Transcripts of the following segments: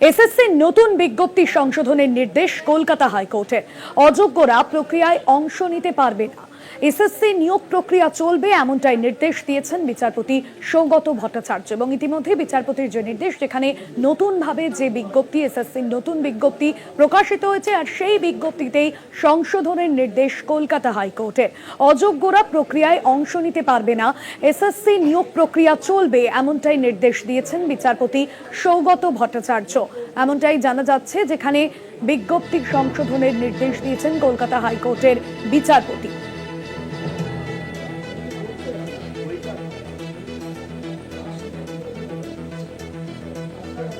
এসএসসির নতুন বিজ্ঞপ্তি সংশোধনের নির্দেশ কলকাতা হাইকোর্টে অযোগ্যরা প্রক্রিয়ায় অংশ নিতে পারবে না। এসএসসি নিয়োগ প্রক্রিয়া চলবে, এমনটাই নির্দেশ দিয়েছেন বিচারপতি সৌগত ভট্টাচার্য। এবং ইতিমধ্যে বিচারপতির যে নির্দেশ, যেখানে নতুনভাবে যে বিজ্ঞপ্তি, এসএসসির নতুন বিজ্ঞপ্তি প্রকাশিত হয়েছে, আর সেই বিজ্ঞপ্তিতেই সংশোধনের নির্দেশ কলকাতা হাইকোর্টের অযোগ্যরা প্রক্রিয়ায় অংশ নিতে পারবে না। এসএসসি নিয়োগ প্রক্রিয়া চলবে, এমনটাই নির্দেশ দিয়েছেন বিচারপতি সৌগত ভট্টাচার্য। এমনটাই জানা যাচ্ছে, যেখানে বিজ্ঞপ্তি সংশোধনের নির্দেশ দিয়েছেন কলকাতা হাইকোর্টের বিচারপতি।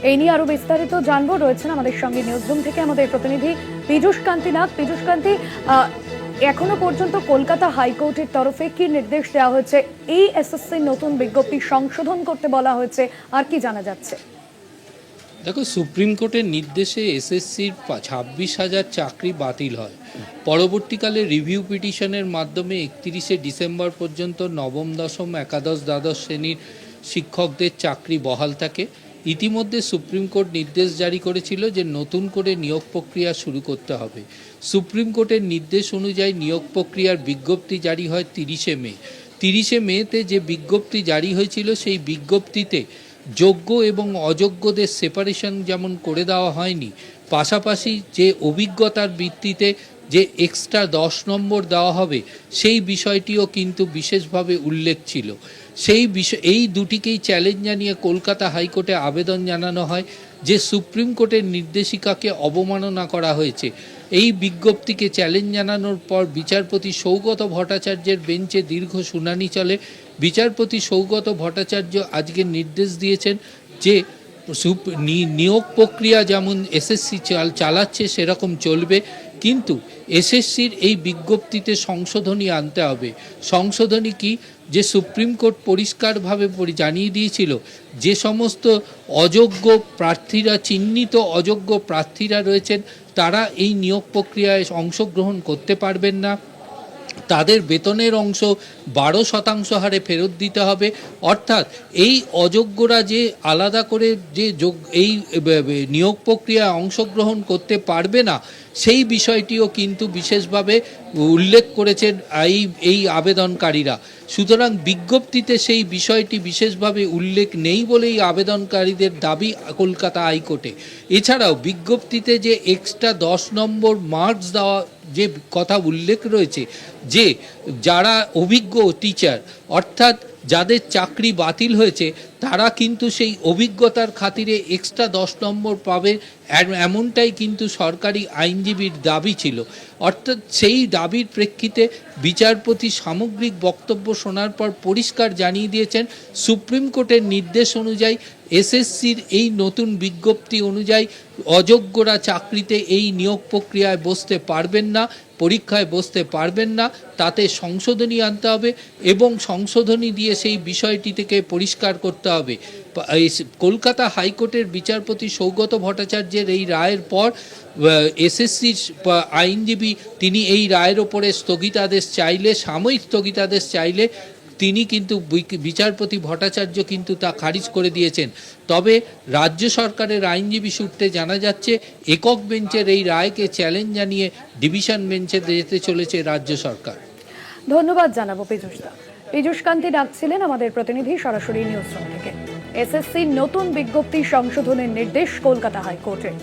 এই নিয়ে আরও বিস্তারিত জানব। রয়েছেন আমাদের সঙ্গে নিউজরুম থেকে আমাদের প্রতিনিধি পীযুষ কান্তি নাথ পীযুষ কান্তি এখনও পর্যন্ত কলকাতা হাইকোর্টের তরফে কি নির্দেশ দেওয়া হয়েছে? এই এসএসসির নতুন বিজ্ঞপ্তি সংশোধন করতে বলা হয়েছে, আর কি জানা যাচ্ছে? দেখো, সুপ্রিম কোর্টের নির্দেশে এসএসসির ছাব্বিশ হাজার চাকরি বাতিল হয়। পরবর্তীকালে রিভিউ পিটিশনের মাধ্যমে একত্রিশে ডিসেম্বর পর্যন্ত নবম, দশম, একাদশ, দ্বাদশ শ্রেণির শিক্ষকদের চাকরি বহাল থাকে। ইতিমধ্যে সুপ্রিম কোর্ট নির্দেশ জারি করেছিল যে নতুন করে নিয়োগ প্রক্রিয়া শুরু করতে হবে। সুপ্রিম কোর্টের নির্দেশ অনুযায়ী নিয়োগ প্রক্রিয়ার বিজ্ঞপ্তি জারি হয় তিরিশে মে। তিরিশে মেতে যে বিজ্ঞপ্তি জারি হয়েছিল, সেই বিজ্ঞপ্তিতে যোগ্য এবং অযোগ্যদের সেপারেশন যেমন করে দেওয়া হয়নি, পাশাপাশি যে অভিজ্ঞতার ভিত্তিতে যে এক্সট্রা দশ নম্বর দেওয়া হবে, সেই বিষয়টিও কিন্তু বিশেষভাবে উল্লেখ ছিল। সেই বিষয় এই দুটিকেই চ্যালেঞ্জ জানিয়ে কলকাতা হাইকোর্টে আবেদন জানানো হয়, যে সুপ্রিম কোর্টের নির্দেশিকাকে অবমাননা করা হয়েছে। এই বিজ্ঞপ্তিকে চ্যালেঞ্জ জানানোর পর বিচারপতি সৌগত ভট্টাচার্যের বেঞ্চে দীর্ঘ শুনানি চলে। বিচারপতি সৌগত ভট্টাচার্য আজকে নির্দেশ দিয়েছেন যে নিয়োগ প্রক্রিয়া যেমন এসএসসি চাল, চালাচ্ছে, সেরকম চলবে। কিন্তু এসএসসির এই বিজ্ঞপ্তিতে সংশোধনী আনতে হবে। সংশোধনী কি? যে সুপ্রিম কোর্ট পরিষ্কারভাবে জানিয়ে দিয়েছিল যে সমস্ত অযোগ্য প্রার্থীরা, চিহ্নিত অযোগ্য প্রার্থীরা রয়েছেন, তারা এই নিয়োগ প্রক্রিয়ায় অংশগ্রহণ করতে পারবেন না। তাদের বেতনের অংশ বারো শতাংশ হারে ফেরত দিতে হবে। অর্থাৎ এই অযোগ্যরা যে আলাদা করে যে যোগ এই নিয়োগ প্রক্রিয়ায় অংশগ্রহণ করতে পারবে না, সেই বিষয়টিও কিন্তু বিশেষভাবে উল্লেখ করেছেন এই এই আবেদনকারীরা। সুতরাং বিজ্ঞপ্তিতে সেই বিষয়টি বিশেষভাবে উল্লেখ নেই বলেই আবেদনকারীদের দাবি কলকাতা হাইকোর্টে। এছাড়াও বিজ্ঞপ্তিতে যে এক্সট্রা দশ নম্বর মার্কস দেওয়া যে কথা উল্লেখ রয়েছে, যে যারা অভিজ্ঞ টিচার অর্থাৎ যাদের চাকরি বাতিল হয়েছে তারা কিন্তু সেই অভিজ্ঞতার খাতিরে এক্সট্রা দশ নম্বর পাবে এমনটাই কিন্তু সরকারি আইনজীবীর দাবি ছিল। অর্থাৎ সেই দাবির প্রেক্ষিতে বিচারপতি সামগ্রিক বক্তব্য শোনার পর পরিষ্কার জানিয়ে দিয়েছেন, সুপ্রিম কোর্টের নির্দেশ অনুযায়ী এসএসসির এই নতুন বিজ্ঞপ্তি অনুযায়ী অযোগ্যরা চাকরিতে এই নিয়োগ প্রক্রিয়ায় বসতে পারবেন না, পরীক্ষায় বসতে পারবেন না, তাতে সংশোধনী আনতে হবে এবং সংশোধনী দিয়ে সেই বিষয়টি থেকে পরিষ্কার করতে হবে পা- এই কলকাতা হাইকোর্টের বিচারপতি সৌগত ভট্টাচার্যের এই রায়ের পর এসএসসির আইনজীবী তিনি এই রায়ের ওপরে স্থগিতাদেশ চাইলে, সাময়িক স্থগিতাদেশ চাইলে তিনি কিন্তু বিচারপতি ভট্টাচার্য কিন্তু তা খারিজ করে দিয়েছেন। তবে রাজ্য সরকারের আইনজীবী সূত্রে জানা যাচ্ছে, একক বেঞ্চের এই রায়কে চ্যালেঞ্জ জানিয়ে ডিভিশন বেঞ্চে যেতে চলেছে রাজ্য সরকার। ধন্যবাদ জানাব, পীযুষ কান্তি ডাকছিলেন আমাদের প্রতিনিধি সরাসরি নিউজ থেকে। এসএসসি নতুন বিজ্ঞপ্তি সংশোধনের নির্দেশ কলকাতা হাইকোর্টের